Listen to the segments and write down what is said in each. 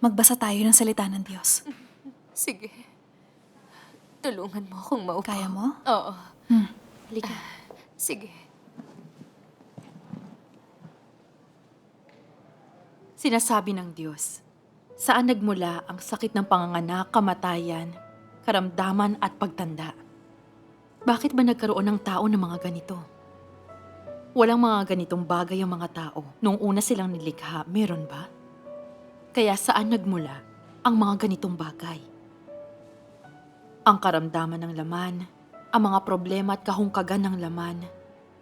Magbasa tayo ng salita ng Diyos. Sige. Tulungan mo akong maupo. Kaya mo? Oo. Hmm. Halika. Sige. Sinasabi ng Diyos, saan nagmula ang sakit ng panganganak, kamatayan, karamdaman at pagtanda? Bakit ba nagkaroon ng tao ng mga ganito? Walang mga ganitong bagay ang mga tao. Nung una silang nilikha, meron ba? Kaya saan nagmula ang mga ganitong bagay? Ang karamdaman ng laman, ang mga problema at kahungkagan ng laman,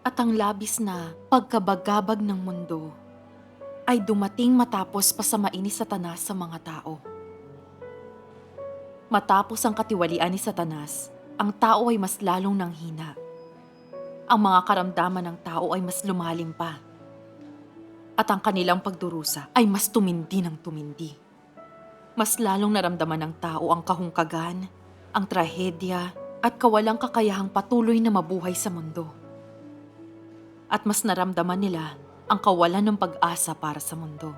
at ang labis na pagkabagabag ng mundo ay dumating matapos pasamain ni Satanas sa mga tao. Matapos ang katiwalian ni Satanas, ang tao ay mas lalong nanghina. Ang mga karamdaman ng tao ay mas lumalim pa. At ang kanilang pagdurusa ay mas tumindi ng tumindi. Mas lalong naramdaman ng tao ang kahungkagan, ang trahedya, at kawalang kakayahang patuloy na mabuhay sa mundo. At mas naramdaman nila ang kawalan ng pag-asa para sa mundo.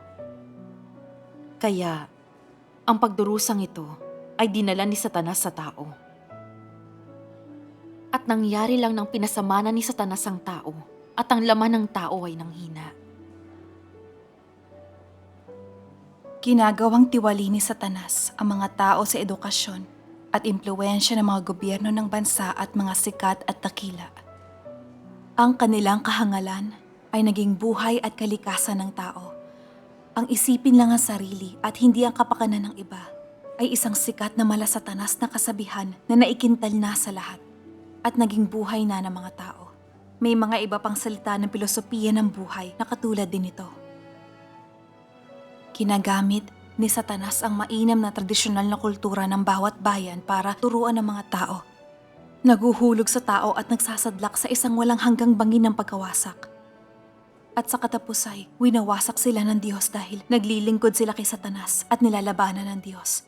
Kaya, ang pagdurusang ito ay dinala ni Satanas sa tao. At nangyari lang ng pinasamana ni Satanas ang tao at ang laman ng tao ay nanghina. Ginagawang tiwali ni Satanas ang mga tao sa edukasyon at impluensya ng mga gobyerno ng bansa at mga sikat at takila. Ang kanilang kahangalan ay naging buhay at kalikasan ng tao. Ang isipin lang ang sarili at hindi ang kapakanan ng iba ay isang sikat na malasatanas na kasabihan na naikintal na sa lahat at naging buhay na ng mga tao. May mga iba pang salita ng pilosopiya ng buhay na katulad din ito. Kinagamit ni Satanas ang mainam na tradisyonal na kultura ng bawat bayan para turuan ng mga tao. Naguhulog sa tao at nagsasadlak sa isang walang hanggang bangin ng pagkawasak. At sa katapusay, winawasak sila ng Diyos dahil naglilingkod sila kay Satanas at nilalabanan ng Diyos.